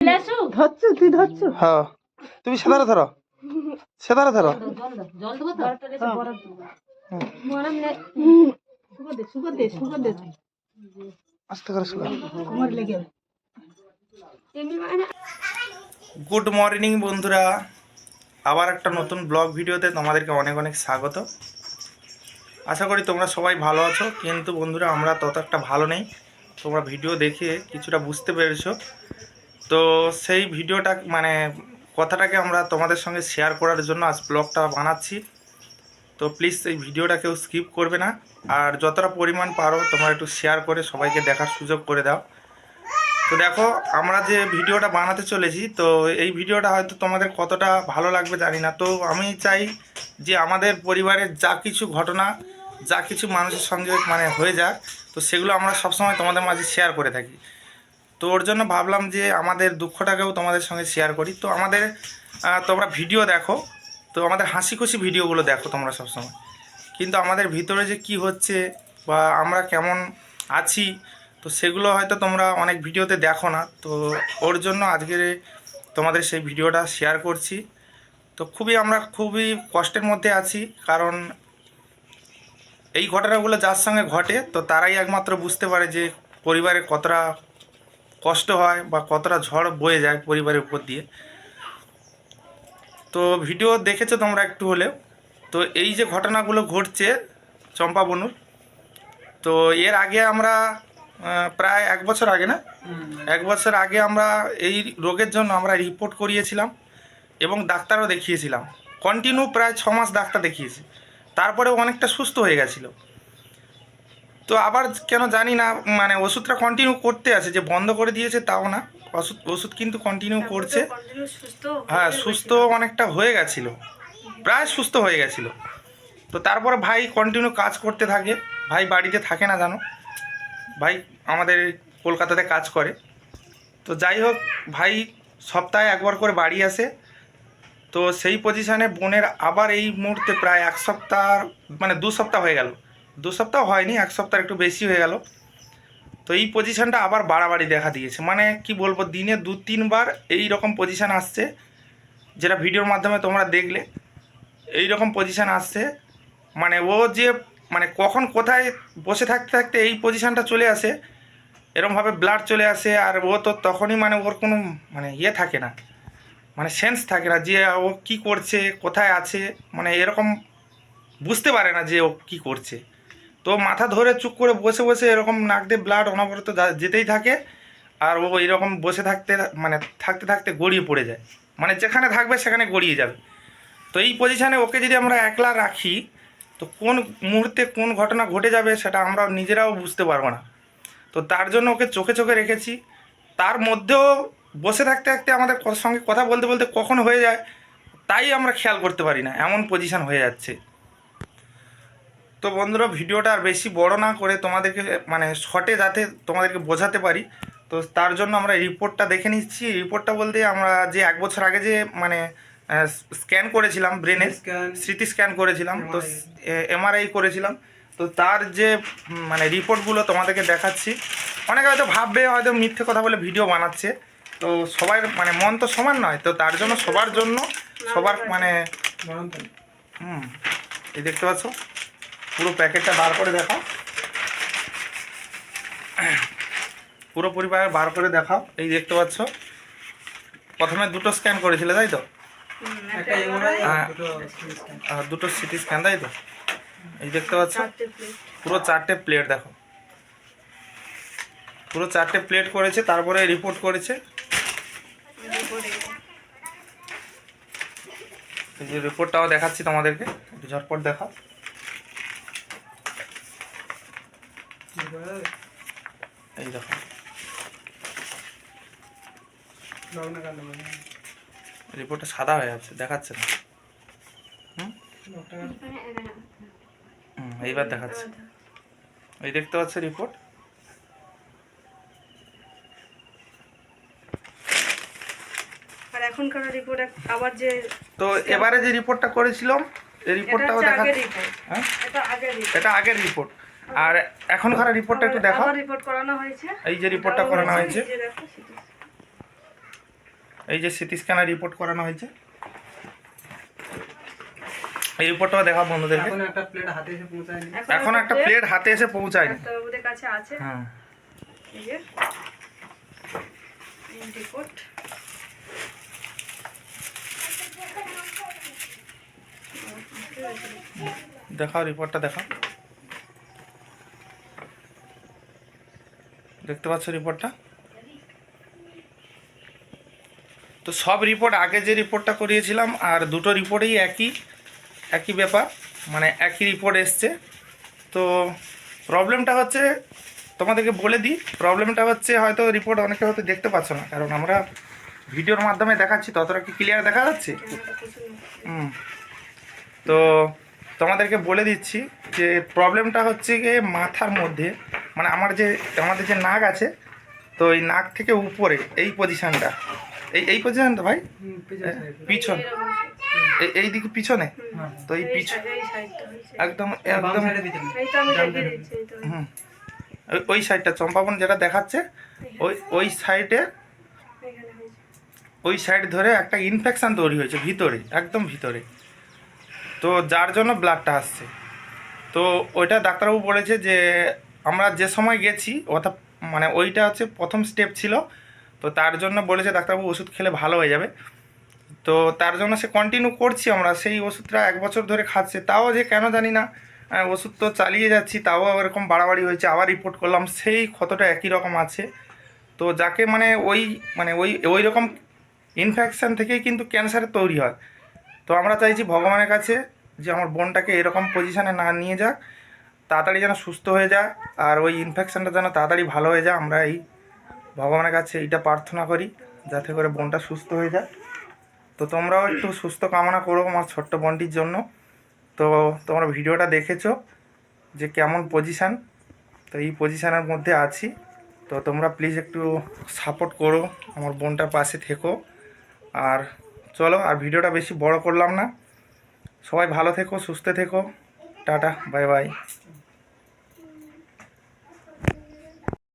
চলে আসো ধরছো তুই ধরছো। হ্যাঁ। তুমি সেদারে ধরো। সেদারে ধরো। আস্তে করে গুড মর্নিং বন্ধুরা। আবার একটা নতুন ব্লগ ভিডিওতে তোমাদেরকে অনেক অনেক স্বাগত। আশা করি তোমরা সবাই ভালো আছো। কিন্তু বন্ধুরা আমরা তত একটা ভালো নেই। তোমরা ভিডিও দেখে কিছুটা বুঝতে পেরেছ। তো সেই ভিডিওটা মানে কথাটাকে আমরা তোমাদের সঙ্গে শেয়ার করার জন্য আজ ব্লগটা বানাচ্ছি। তো প্লিজ এই ভিডিওটা কেউ স্কিপ করবে না। আর যতটা পরিমাণ পারো তোমরা একটু শেয়ার করে সবাইকে দেখার সুযোগ করে দাও। তো দেখো, আমরা যে ভিডিওটা বানাতে চলেছি, তো এই ভিডিওটা হয়তো তোমাদের কতটা ভালো লাগবে জানি না। তো আমি চাই যে আমাদের পরিবারের যা কিছু ঘটনা, যা কিছু মানুষের সঙ্গে মানে হয়ে যাক, তো সেগুলো আমরা সবসময় তোমাদের মাঝে শেয়ার করে থাকি। তো ওর জন্য ভাবলাম যে আমাদের দুঃখটাকেও তোমাদের সঙ্গে শেয়ার করি। তো আমাদের তোমরা ভিডিও দেখো, তো আমাদের হাসি খুশি ভিডিওগুলো দেখো তোমরা সবসময়। কিন্তু আমাদের ভিতরে যে কি হচ্ছে বা আমরা কেমন আছি, তো সেগুলো হয়তো তোমরা অনেক ভিডিওতে দেখো না। তো ওর জন্য আজকে তোমাদের সেই ভিডিওটা শেয়ার করছি। তো খুবই আমরা খুবই কষ্টের মধ্যে আছি, কারণ এই ঘটনাগুলো যার সঙ্গে ঘটে, তো তারাই একমাত্র বুঝতে পারে যে পরিবারে কতটা কষ্ট হয় বা কতটা ঝড় বয়ে যায় পরিবারের উপর দিয়ে। তো ভিডিও দেখেছ তোমরা একটু হলেও। তো এই যে ঘটনাগুলো ঘটছে চম্পা বনুর তো এর আগে আমরা প্রায় এক বছর আগে না? এক বছর আগে আমরা এই রোগের জন্য আমরা রিপোর্ট করিয়েছিলাম এবং ডাক্তারও দেখিয়েছিলাম। কন্টিনিউ প্রায় ছ মাস ডাক্তার দেখিয়েছি। তারপরে অনেকটা সুস্থ হয়ে গেছিল। তো আবার কেন জানি না মানে ওষুধটা কন্টিনিউ করতে আছে যে বন্ধ করে দিয়েছে তাও না। ওষুধ ওষুধ কিন্তু কন্টিনিউ করছে। হ্যাঁ সুস্থ অনেকটা হয়ে গেছিল। প্রায় সুস্থ হয়ে গেছিল। তো তারপরে ভাই কন্টিনিউ কাজ করতে থাকে। ভাই বাড়িতে থাকে না জানো? ভাই আমাদের কলকাতাতে কাজ করে। তো যাই হোক ভাই সপ্তাহে একবার করে বাড়ি আসে। তো সেই পজিশানে বোনের আবার এই মুহূর্তে প্রায় এক সপ্তাহ মানে দু সপ্তাহ হয়ে গেল। দু সপ্তাহ হয়নি, এক সপ্তাহ একটু বেশি হয়ে গেল। তো এই পজিশানটা আবার বাড়াবাড়ি দেখা দিয়েছে। মানে কি বলব, দিনে দু, তিনবার এই রকম পজিশান আসছে, যেটা ভিডিওর মাধ্যমে তোমরা দেখলে। এই রকম পজিশান আসছে। মানে ও যে মানে কখন কোথায় বসে থাকতে থাকতে এই পজিশানটা চলে আসে, এরমভাবে ব্লাড চলে আসে, আর ও তো তখনই মানে ওর কোনো মানে ইয়ে থাকে না। মানে সেন্স থাকে না যে ও কি করছে, কোথায় আছে মানে এরকম বুঝতে পারে না যে ও কি করছে। তো মাথা ধরে চুপ করে বসে বসে এরকম নাক দিয়ে ব্লাড অনবরত যেতেই থাকে, আর ও এরকম বসে থাকতে মানে থাকতে থাকতে গড়িয়ে পড়ে যায়। মানে যেখানে থাকবে সেখানে গড়িয়ে যাবে। তো এই পজিশানে ওকে যদি আমরা একলা রাখি, তো কোন মুহূর্তে কোন ঘটনা ঘটে যাবে সেটা আমরা নিজেরাও বুঝতে পারব না। তো তার জন্য ওকে চোখে চোখে রেখেছি। তার মধ্যেও বসে থাকতে থাকতে আমাদের সঙ্গে কথা বলতে বলতে কখন হয়ে যায়, তাই আমরা খেয়াল করতে পারি না। এমন পজিশান হয়ে যাচ্ছে। তো বন্ধুরা ভিডিওটা আর বেশি বড় না করে তোমাদেরকে মানে শর্টে যাতে তোমাদেরকে বোঝাতে পারি তো তার জন্য আমরা রিপোর্টটা দেখে নিচ্ছি। রিপোর্টটা বলতে আমরা যে এক বছর আগে যে মানে স্ক্যান করেছিলাম ব্রেনে স্মৃতি স্ক্যান করেছিলাম তো এমআরআই করেছিলাম। তো তার যে মানে রিপোর্টগুলো তোমাদেরকে দেখাচ্ছি অনেকে হয়তো ভাববে হয়তো মিথ্যে কথা বলে ভিডিও বানাচ্ছে। তো সবার মানে মন তো সমান নয় তো তার জন্য সবার জন্য সবার মানে হুম এই দেখতে পাচ্ছ? পুরো প্যাকেটটা বার করে দেখাও। পুরো পরিবার বার করে দেখাও। এই দেখতে পাচ্ছ। প্রথমে দুটো স্ক্যান করেছিলে তাই তো? হ্যাঁ। আর দুটো সিটি স্ক্যান তাই তো? এই দেখতে পাচ্ছ? পুরো চারটে প্লেট দেখো। পুরো চারটে প্লেট করেছে তারপরে রিপোর্ট করেছে। এই যে রিপোর্টটাও দেখাচ্ছি তোমাদেরকে। একটু ঝটপট দেখাও। এই দেখো। রিপোর্টটা সাদা হয়ে যাচ্ছে দেখাচ্ছে না। এইবার দেখাচ্ছে। এই দেখতে পাচ্ছ রিপোর্ট আর এখনকার রিপোর্ট আবার যে তো এবারে যে রিপোর্টটা করেছিলাম এই রিপোর্টটাও হচ্ছে দেখা হ্যাঁ? এটা আগের রিপোর্ট এটা আগের রিপোর্ট আর এখনকার রিপোর্টটা একটু দেখাও। আবার রিপোর্ট করানো হয়েছে। এই যে রিপোর্টটা করানো হয়েছে এই যে দেখো, সেটা। স্ক্যানার রিপোর্ট করানো হয়েছে। এই রিপোর্টটা দেখা বন্ধুদেরকে। এখন একটা প্লেট হাতে এসে পৌঁছায়নি। এখন একটা প্লেট হাতে এসে পৌঁছায়নি। ডাক্তারবাবুদের কাছে আছে। হ্যাঁ। এই যে। রিপোর্ট দেখাও রিপোর্টটা দেখাও। দেখতে পাচ্ছ রিপোর্টটা তো সব রিপোর্ট আগে যে রিপোর্টটা করিয়েছিলাম, আর দুটো রিপোর্টেই একই একই ব্যাপার মানে একই রিপোর্ট এসছে। তো প্রবলেমটা হচ্ছে, তোমাদেরকে বলে দিই প্রবলেমটা হচ্ছে হয়তো রিপোর্ট অনেকে হয়তো দেখতে পাচ্ছ না, কারণ আমরা ভিডিওর মাধ্যমে দেখাচ্ছি ততটা কি ক্লিয়ার দেখা যাচ্ছে? হুম। তো তোমাদেরকে বলে দিচ্ছি যে প্রবলেমটা হচ্ছে গিয়ে মাথার মধ্যে মানে আমার যে আমাদের যে নাক আছে তো এই নাক থেকে উপরে এই পজিশানটা এই এই পজিশানটা ভাই? পিছন এই দিকে পিছনে? তো এই পিছন একদম একদম হুম। ওই- ওই সাইডটা চম্পাবন যেটা দেখাচ্ছে ওই ওই সাইডে ওই সাইড ধরে একটা ইনফেকশান তৈরি হয়েছে ভিতরে একদম ভিতরে। তো যার জন্য ব্লাডটা আসছে। তো ওইটা ডাক্তারবাবু বলেছে যে আমরা যে সময় গেছি অর্থাৎ মানে ওইটা হচ্ছে প্রথম স্টেপ ছিল। তো তার জন্য বলেছে ডাক্তারবাবু, ওষুধ খেলে ভালো হয়ে যাবে। তো তার জন্য সে কন্টিনিউ করছি আমরা। সেই ওষুধটা এক বছর ধরে খাচ্ছে। তাও যে কেন জানি না ওষুধ তো চালিয়ে যাচ্ছি, তাও এরকম বাড়াবাড়ি হয়েছে। আবার রিপোর্ট করলাম, সেই ক্ষতটা একই রকম আছে। তো যাকে মানে ওই মানে ওই ওই রকম ইনফেকশান থেকেই কিন্তু ক্যান্সারের তৈরি হয়। তো আমরা চাইছি ভগবানের কাছে যে আমার বোনটাকে এরকম পজিশানে না নিয়ে যাক। তাড়াতাড়ি যেন সুস্থ হয়ে যায় আর ওই ইনফেকশানটা যেন তাড়াতাড়ি ভালো হয়ে যায়, আমরা এই ভগবানের কাছে এইটা প্রার্থনা করি, যাতে করে বোনটা সুস্থ হয়ে যায়। তো তোমরাও একটু সুস্থ কামনা করো আমার ছোট্ট বোনটির জন্য। তো তোমরা ভিডিওটা দেখেছ যে কেমন পজিশান তো এই পজিশানের মধ্যে আছি। তো তোমরা প্লিজ একটু সাপোর্ট করো আমার বোনটার পাশে থেকো। আর চলো, আর ভিডিওটা বেশি বড় করলাম না। সবাই ভালো থেকো, সুস্থ থেকো। Tata bye bye